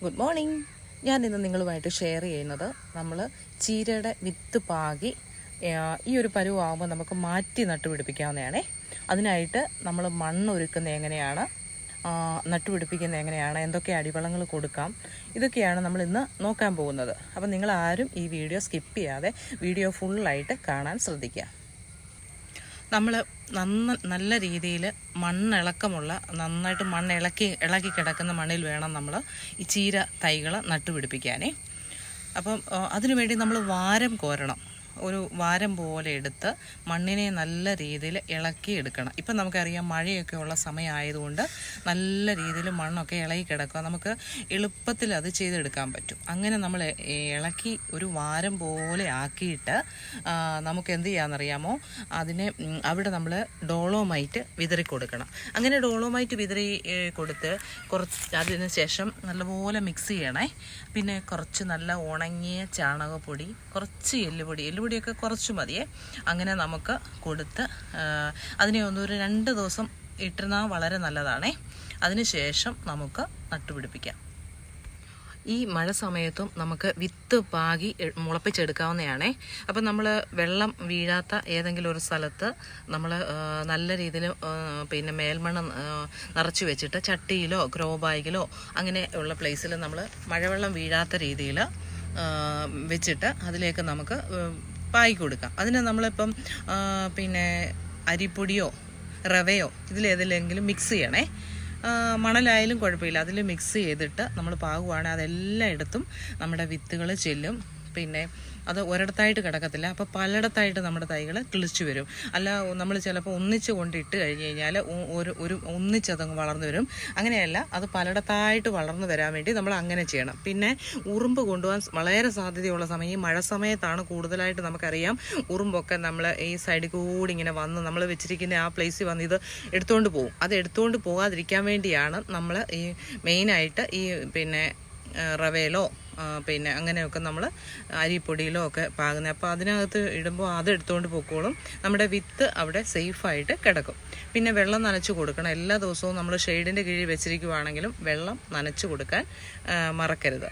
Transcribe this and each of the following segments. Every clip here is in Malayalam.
ഗുഡ് മോർണിംഗ് ഞാൻ ഇന്ന് നിങ്ങളുമായിട്ട് ഷെയർ ചെയ്യുന്നത് നമ്മൾ ചീരയുടെ വിത്ത് പാകി ഈ ഒരു പരുവാകുമ്പോൾ നമുക്ക് മാറ്റി നട്ടുപിടിപ്പിക്കാവുന്നതാണേ. അതിനായിട്ട് നമ്മൾ മണ്ണ് ഒരുക്കുന്നത് എങ്ങനെയാണ് നട്ടുപിടിപ്പിക്കുന്ന എങ്ങനെയാണ് എന്തൊക്കെ അടിവളങ്ങൾ കൊടുക്കാം ഇതൊക്കെയാണ് നമ്മൾ ഇന്ന് നോക്കാൻ പോകുന്നത്. അപ്പം നിങ്ങൾ ആരും ഈ വീഡിയോ സ്കിപ്പ് ചെയ്യാതെ വീഡിയോ ഫുള്ളായിട്ട് കാണാൻ ശ്രദ്ധിക്കുക. നമ്മൾ നന്ന നല്ല രീതിയിൽ മണ്ണിളക്കമുള്ള നന്നായിട്ട് മണ്ണ് ഇളക്കി ഇളക്കി കിടക്കുന്ന മണ്ണിൽ വേണം നമ്മൾ ഈ ചീര തൈകൾ നട്ടുപിടിപ്പിക്കാനേ. അപ്പം അതിനുവേണ്ടി നമ്മൾ വാരം കോരണം. ഒരു വാരം പോലെ എടുത്ത് മണ്ണിനെ നല്ല രീതിയിൽ ഇളക്കി എടുക്കണം. ഇപ്പം നമുക്കറിയാം മഴയൊക്കെ ഉള്ള സമയമായതുകൊണ്ട് നല്ല രീതിയിൽ മണ്ണൊക്കെ ഇളകി കിടക്കുക. നമുക്ക് എളുപ്പത്തിൽ അത് ചെയ്തെടുക്കാൻ പറ്റും. അങ്ങനെ നമ്മൾ ഇളക്കി ഒരു വാരം പോലെ ആക്കിയിട്ട് നമുക്ക് എന്ത് ചെയ്യാമെന്നറിയാമോ? അതിനെ അവിടെ നമ്മൾ ഡോളോമൈറ്റ് വിതറി കൊടുക്കണം. അങ്ങനെ ഡോളോമൈറ്റ് വിതറി കൊടുത്ത് കുറച്ച് അതിന് ശേഷം നല്ലപോലെ മിക്സ് ചെയ്യണേ. പിന്നെ കുറച്ച് നല്ല ഉണങ്ങിയ ചാണകപ്പൊടി കുറച്ച് എല്ലുപൊടി എല്ലുപൊടി എല്ലുപൊടിയൊക്കെ കുറച്ച് മതിയേ. അങ്ങനെ നമുക്ക് കൊടുത്ത് അതിനെ ഒന്നൊരു രണ്ട് ദിവസം ഇട്ടിരുന്നാൽ വളരെ നല്ലതാണേ. അതിന് ശേഷം നമുക്ക് നട്ടുപിടിപ്പിക്കാം. ഈ മഴ സമയത്തും നമുക്ക് വിത്ത് പാകി മുളപ്പിച്ചെടുക്കാവുന്നതാണേ. അപ്പം നമ്മൾ വെള്ളം വീഴാത്ത ഏതെങ്കിലും ഒരു സ്ഥലത്ത് നമ്മൾ നല്ല രീതിയിൽ പിന്നെ മേൽമണ്ണ് നിറച്ച് വെച്ചിട്ട് ചട്ടിയിലോ ഗ്രോ ബാഗിലോ അങ്ങനെ ഉള്ള പ്ലേസിൽ നമ്മൾ മഴവെള്ളം വീഴാത്ത രീതിയിൽ വെച്ചിട്ട് അതിലേക്ക് നമുക്ക് പായി കൊടുക്കാം അതിനെ നമ്മളിപ്പം പിന്നെ അരിപ്പൊടിയോ റവയോ ഇതിലേതിലെങ്കിലും മിക്സ് ചെയ്യണേ. മണലായാലും കുഴപ്പമില്ല. അതിൽ മിക്സ് ചെയ്തിട്ട് നമ്മൾ പാകുവാണ് അതെല്ലായിടത്തും നമ്മുടെ വിത്തുകൾ ചെല്ലും. പിന്നെ അത് ഒരിടത്തായിട്ട് കിടക്കത്തില്ല. അപ്പോൾ പലയിടത്തായിട്ട് നമ്മുടെ തൈകൾ കിളിച്ചു വരും. അല്ല നമ്മൾ ചിലപ്പോൾ ഒന്നിച്ച് കൊണ്ടിട്ട് കഴിഞ്ഞ് കഴിഞ്ഞാൽ ഒരു ഒരു ഒന്നിച്ചതങ്ങ് വളർന്നു വരും. അങ്ങനെയല്ല അത് പലയിടത്തായിട്ട് വളർന്നു വരാൻ വേണ്ടി നമ്മൾ അങ്ങനെ ചെയ്യണം. പിന്നെ ഉറുമ്പ് കൊണ്ടുപോകാൻ വളരെ സാധ്യതയുള്ള സമയം ഈ മഴ സമയത്താണ് കൂടുതലായിട്ട് നമുക്കറിയാം ഉറുമ്പൊക്കെ നമ്മൾ ഈ സൈഡിൽ കൂടി ഇങ്ങനെ വന്ന് നമ്മൾ വെച്ചിരിക്കുന്ന ആ പ്ലേസിൽ വന്ന് ഇത് എടുത്തുകൊണ്ട് പോകും. അത് എടുത്തുകൊണ്ട് പോകാതിരിക്കാൻ വേണ്ടിയാണ് നമ്മൾ ഈ മെയിനായിട്ട് ഈ പിന്നെ റവേലോ പിന്നെ അങ്ങനെയൊക്കെ നമ്മൾ അരിപ്പൊടിയിലോ ഒക്കെ പാകുന്നത് അപ്പോൾ അതിനകത്ത് ഇടുമ്പോൾ അത് എടുത്തുകൊണ്ട് പൊക്കോളും. നമ്മുടെ വിത്ത് അവിടെ സേഫായിട്ട് കിടക്കും. പിന്നെ വെള്ളം നനച്ചു കൊടുക്കണം. എല്ലാ ദിവസവും നമ്മൾ ഷെയ്ഡിന്റെ കീഴിൽ വെച്ചിരിക്കുവാണെങ്കിലും വെള്ളം നനച്ചു കൊടുക്കാൻ മറക്കരുത്.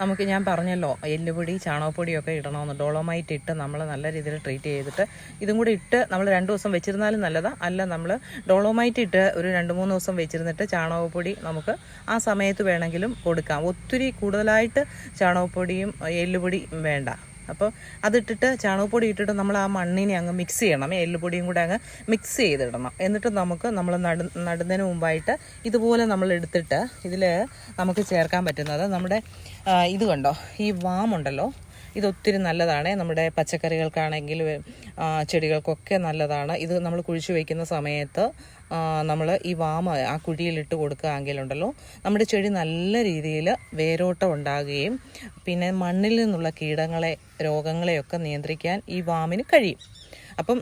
നമുക്ക് ഞാൻ പറഞ്ഞല്ലോ എല്ലുപൊടി ചാണകപ്പൊടിയൊക്കെ ഇടണമെന്ന്. ഡോളോമായിട്ട് ഇട്ട് നമ്മൾ നല്ല രീതിയിൽ ട്രീറ്റ് ചെയ്തിട്ട് ഇതും കൂടി ഇട്ട് നമ്മൾ രണ്ട് ദിവസം വെച്ചിരുന്നാലും നല്ലതാണ് അല്ല നമ്മൾ ഡോളോമായിട്ട് ഇട്ട് ഒരു രണ്ട് മൂന്ന് ദിവസം വെച്ചിരുന്നിട്ട് ചാണകപ്പൊടി നമുക്ക് ആ സമയത്ത് വേണമെങ്കിലും കൊടുക്കാം. ഒത്തിരി കൂടുതലായിട്ട് ചാണകപ്പൊടിയും എല്ലുപൊടിയും വേണ്ട. അപ്പോൾ അതിട്ടിട്ട് ചാണകപ്പൊടി ഇട്ടിട്ട് നമ്മൾ ആ മണ്ണിനെ അങ്ങ് മിക്സ് ചെയ്യണം. എല്ലുപൊടിയും കൂടെ അങ്ങ് മിക്സ് ചെയ്തിടണം. എന്നിട്ട് നമുക്ക് നമ്മൾ നട നടുന്നതിന് മുമ്പായിട്ട് ഇതുപോലെ നമ്മൾ എടുത്തിട്ട് ഇതിൽ നമുക്ക് ചേർക്കാൻ പറ്റുന്നത് നമ്മുടെ ഇത് കണ്ടോ? ഈ വാമുണ്ടല്ലോ? ഇത് ഒത്തിരി നല്ലതാണ്. നമ്മുടെ പച്ചക്കറികൾക്കാണെങ്കിലും ചെടികൾക്കൊക്കെ നല്ലതാണ്. ഇത് നമ്മൾ കുഴിച്ചു വയ്ക്കുന്ന സമയത്ത് നമ്മൾ ഈ വാമ ആ കുഴിയിലിട്ട് കൊടുക്കുകയാണെങ്കിലുണ്ടല്ലോ നമ്മുടെ ചെടി നല്ല രീതിയിൽ വേരോട്ടം ഉണ്ടാകുകയും പിന്നെ മണ്ണിൽ നിന്നുള്ള കീടങ്ങളെ രോഗങ്ങളെയൊക്കെ നിയന്ത്രിക്കാൻ ഈ വാമിന് കഴിയും. അപ്പം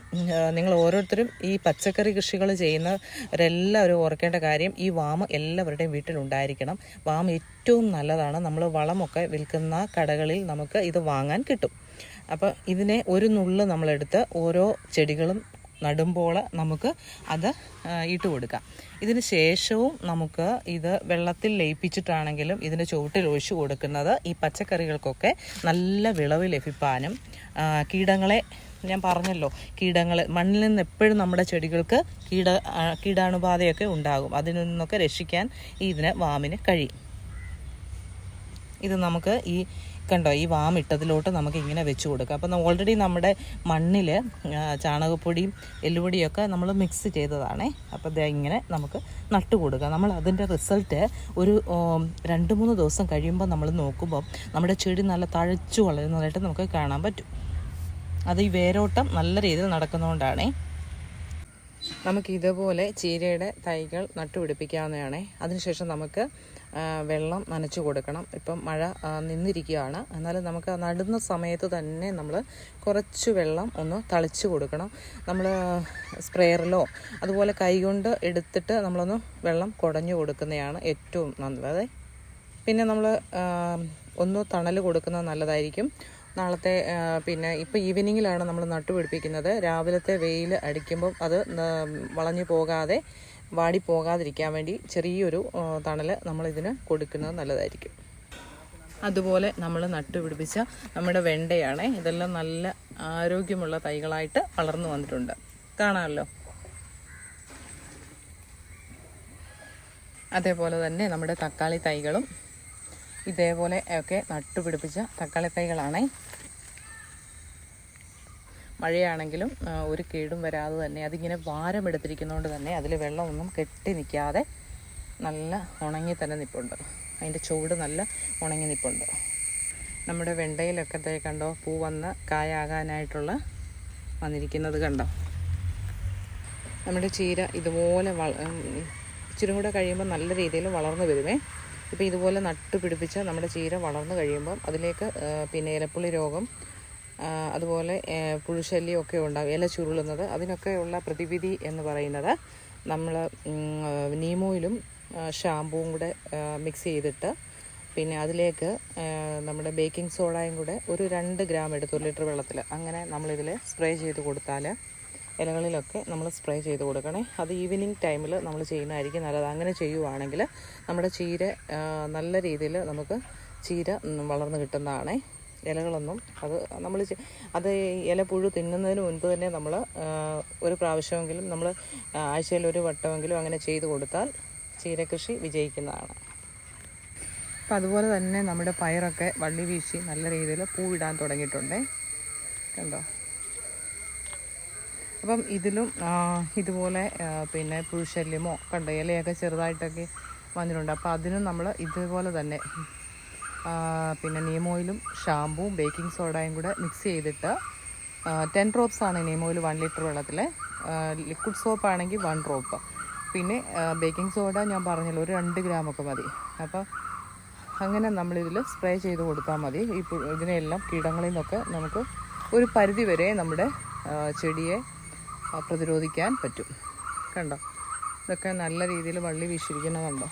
നിങ്ങൾ ഓരോരുത്തരും ഈ പച്ചക്കറി കൃഷികൾ ചെയ്യുന്നവരെല്ലാവരും ഓർക്കേണ്ട കാര്യം ഈ വാമ എല്ലാവരുടെയും വീട്ടിലുണ്ടായിരിക്കണം. വാമ ഏറ്റവും നല്ലതാണ്. നമ്മൾ വളമൊക്കെ വിൽക്കുന്ന കടകളിൽ നമുക്ക് ഇത് വാങ്ങാൻ കിട്ടും. അപ്പോൾ ഇതിനെ ഒരു നുള്ള് നമ്മളെടുത്ത് ഓരോ ചെടികളും നടുമ്പോൾ നമുക്ക് അത് ഇട്ട് കൊടുക്കാം. ഇതിന് ശേഷവും നമുക്ക് ഇത് വെള്ളത്തിൽ ലയിപ്പിച്ചിട്ടാണെങ്കിലും ഇതിന്റെ ചുവട്ടിൽ ഒഴിച്ചു കൊടുക്കുന്നത് ഈ പച്ചക്കറികൾക്കൊക്കെ നല്ല വിളവ് ലഭിക്കാനും കീടങ്ങളെ ഞാൻ പറഞ്ഞല്ലോ കീടങ്ങൾ മണ്ണിൽ നിന്ന് എപ്പോഴും നമ്മുടെ ചെടികൾക്ക് കീട കീടാണുബാധയൊക്കെ ഉണ്ടാകും. അതിൽ നിന്നൊക്കെ രക്ഷിക്കാൻ ഈ ഇതിന് വാമിന് കഴിയും. ഇത് നമുക്ക് ഈ കണ്ടോ ഈ വാം ഇട്ടതിലോട്ട് നമുക്ക് ഇങ്ങനെ വെച്ച് കൊടുക്കാം. അപ്പം ഓൾറെഡി നമ്മുടെ മണ്ണിൽ ചാണകപ്പൊടിയും എല്ലുപൊടിയൊക്കെ നമ്മൾ മിക്സ് ചെയ്തതാണേ. അപ്പോൾ ഇങ്ങനെ നമുക്ക് നട്ടു കൊടുക്കാം. നമ്മൾ അതിന്റെ റിസൾട്ട് ഒരു രണ്ട് മൂന്ന് ദിവസം കഴിയുമ്പോൾ നമ്മൾ നോക്കുമ്പോൾ നമ്മുടെ ചെടി നല്ല തഴച്ചു വളരുന്നതായിട്ട് നമുക്ക് കാണാൻ പറ്റും. അത് ഈ വേരോട്ടം നല്ല രീതിയിൽ നടക്കുന്നതുകൊണ്ടാണേ നമുക്ക് ഇതുപോലെ ചീരയുടെ തൈകൾ നട്ടുപിടിപ്പിക്കാവുന്നതാണ് അതിനുശേഷം നമുക്ക് വെള്ളം നനച്ചു കൊടുക്കണം. ഇപ്പം മഴ നിന്നിരിക്കുകയാണ്. എന്നാലും നമുക്ക് നടുന്ന സമയത്ത് തന്നെ നമ്മൾ കുറച്ച് വെള്ളം ഒന്ന് തളിച്ചു കൊടുക്കണം. നമ്മൾ സ്പ്രെയറിലോ അതുപോലെ കൈകൊണ്ട് എടുത്തിട്ട് നമ്മളൊന്ന് വെള്ളം കുടഞ്ഞു കൊടുക്കുന്നതാണ് ഏറ്റവും നല്ലത്. പിന്നെ നമ്മൾ ഒന്ന് തണൽ കൊടുക്കുന്നത് നല്ലതായിരിക്കും. നാളത്തെ പിന്നെ ഇപ്പോൾ ഈവനിങ്ങിലാണ് നമ്മൾ നട്ടുപിടിപ്പിക്കുന്നത്. രാവിലത്തെ വെയിൽ അടിക്കുമ്പം അത് വളഞ്ഞു പോകാതെ വാടി പോകാതിരിക്കാൻ വേണ്ടി ചെറിയൊരു തണൽ നമ്മളിതിന് കൊടുക്കുന്നത് നല്ലതായിരിക്കും. അതുപോലെ നമ്മൾ നട്ടുപിടിപ്പിച്ച നമ്മുടെ വെണ്ടയാണ്. ഇതെല്ലാം നല്ല ആരോഗ്യമുള്ള തൈകളായിട്ട് വളർന്നു വന്നിട്ടുണ്ട്. കാണാമല്ലോ. അതേപോലെ തന്നെ നമ്മുടെ തക്കാളി തൈകളും ഇതേപോലെ ഒക്കെ നട്ടുപിടിപ്പിച്ച തക്കാളി തൈകളാണേ മഴയാണെങ്കിലും ഒരു കേടും വരാതെ തന്നെ അതിങ്ങനെ ഭാരമെടുത്തിരിക്കുന്നതുകൊണ്ട് തന്നെ അതിൽ വെള്ളമൊന്നും കെട്ടി നിൽക്കാതെ നല്ല ഉണങ്ങി തന്നെ നിൽപ്പുണ്ട് അതിന്റെ ചുവട് നല്ല ഉണങ്ങി നിൽപ്പുണ്ട് നമ്മുടെ വെണ്ടയിലൊക്കെ കണ്ടോ പൂ വന്ന് കായാകാനായിട്ടുള്ള വന്നിരിക്കുന്നത് കണ്ടോ? നമ്മുടെ ചീര ഇതുപോലെ ഇച്ചിരി കൂടെ കഴിയുമ്പോൾ നല്ല രീതിയിൽ വളർന്നു വരുമേ. ഇപ്പോൾ ഇതുപോലെ നട്ട് പിടിപ്പിച്ച നമ്മുടെ ചീര വളർന്നു കഴിയുമ്പം അതിലേക്ക് പിന്നെ ഇലപ്പുള്ളി രോഗം അതുപോലെ പുഴുശല്യമൊക്കെ ഉണ്ടാകും ഇല ചുരുളുന്നത് അതിനൊക്കെയുള്ള പ്രതിവിധി എന്ന് പറയുന്നത് നമ്മൾ നീമോയിലും ഷാമ്പുവും കൂടെ മിക്സ് ചെയ്തിട്ട് പിന്നെ അതിലേക്ക് നമ്മുടെ ബേക്കിംഗ് സോഡയും കൂടെ ഒരു രണ്ട് ഗ്രാം എടുത്ത് ഒരു ലിറ്റർ വെള്ളത്തിൽ അങ്ങനെ നമ്മളിതിൽ സ്പ്രേ ചെയ്ത് കൊടുത്താൽ ഇലകളിലൊക്കെ നമ്മൾ സ്പ്രേ ചെയ്ത് കൊടുക്കണേ. അത് ഈവനിങ് ടൈമിൽ നമ്മൾ ചെയ്യുന്നതായിരിക്കും നല്ലത്. അങ്ങനെ ചെയ്യുവാണെങ്കിൽ നമ്മുടെ ചീര നല്ല രീതിയിൽ നമുക്ക് ചീര വളർന്നു കിട്ടുന്നതാണേ. ഇലകളൊന്നും അത് നമ്മൾ അത് ഇല പുഴു തിന്നുന്നതിന് മുൻപ് തന്നെ നമ്മൾ ഒരു പ്രാവശ്യമെങ്കിലും നമ്മൾ ആഴ്ചയിൽ ഒരു വട്ടമെങ്കിലും അങ്ങനെ ചെയ്ത് കൊടുത്താൽ ചീരകൃഷി വിജയിക്കുന്നതാണ്. അപ്പം അതുപോലെ തന്നെ നമ്മുടെ പയറൊക്കെ വള്ളി വീശി നല്ല രീതിയിൽ പൂവിടാൻ തുടങ്ങിയിട്ടുണ്ട്. കണ്ടോ? അപ്പം ഇതിലും ഇതുപോലെ പിന്നെ പുഴുശല്യമോ കണ്ടയിലയൊക്കെ ചെറുതായിട്ടൊക്കെ വന്നിട്ടുണ്ട്. അപ്പോൾ അതിനും നമ്മൾ ഇതുപോലെ തന്നെ പിന്നെ നീമോയിലും ഷാമ്പുവും ബേക്കിംഗ് സോഡയും കൂടെ മിക്സ് ചെയ്തിട്ട് ടെൻ ഡ്രോപ്സ് ആണ് നീമോയിൽ വൺ ലിറ്റർ വെള്ളത്തിൽ ലിക്വിഡ് സോപ്പ് ആണെങ്കിൽ വൺ ഡ്രോപ്പ് പിന്നെ ബേക്കിംഗ് സോഡ ഞാൻ പറഞ്ഞല്ലോ ഒരു രണ്ട് ഗ്രാമൊക്കെ മതി. അപ്പോൾ അങ്ങനെ നമ്മളിതിൽ സ്പ്രേ ചെയ്ത് കൊടുത്താൽ മതി. പു- ഇതിനെല്ലാം കീടങ്ങളിൽ നിന്നൊക്കെ നമുക്ക് ഒരു പരിധി വരെ നമ്മുടെ ചെടിയെ പ്രതിരോധിക്കാൻ പറ്റും. കണ്ടോ? ഇതൊക്കെ നല്ല രീതിയിൽ വള്ളി വീശിരിക്കുന്നതുണ്ടോ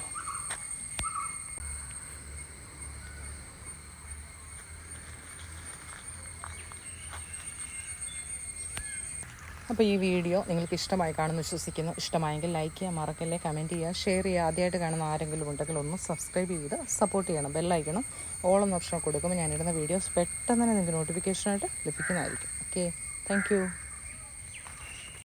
അപ്പോൾ ഈ വീഡിയോ നിങ്ങൾക്ക് ഇഷ്ടമായി കാണുമെന്ന് വിശ്വസിക്കുന്നു. ഇഷ്ടമായെങ്കിൽ ലൈക്ക് ചെയ്യുക മറക്കല്ലേ കമന്റ് ചെയ്യുക ഷെയർ ചെയ്യുക ആദ്യമായിട്ട് കാണുന്ന ആരെങ്കിലും ഉണ്ടെങ്കിൽ ഒന്ന് സബ്സ്ക്രൈബ് ചെയ്ത് സപ്പോർട്ട് ചെയ്യണം ബെല്ലൈക്കണം എന്ന ഓപ്ഷൻ കൊടുക്കുമ്പോൾ ഞാനിടുന്ന വീഡിയോസ് പെട്ടെന്ന് തന്നെ നിങ്ങൾക്ക് നോട്ടിഫിക്കേഷനായിട്ട് ലഭിക്കുന്നതായിരിക്കും. Okay thank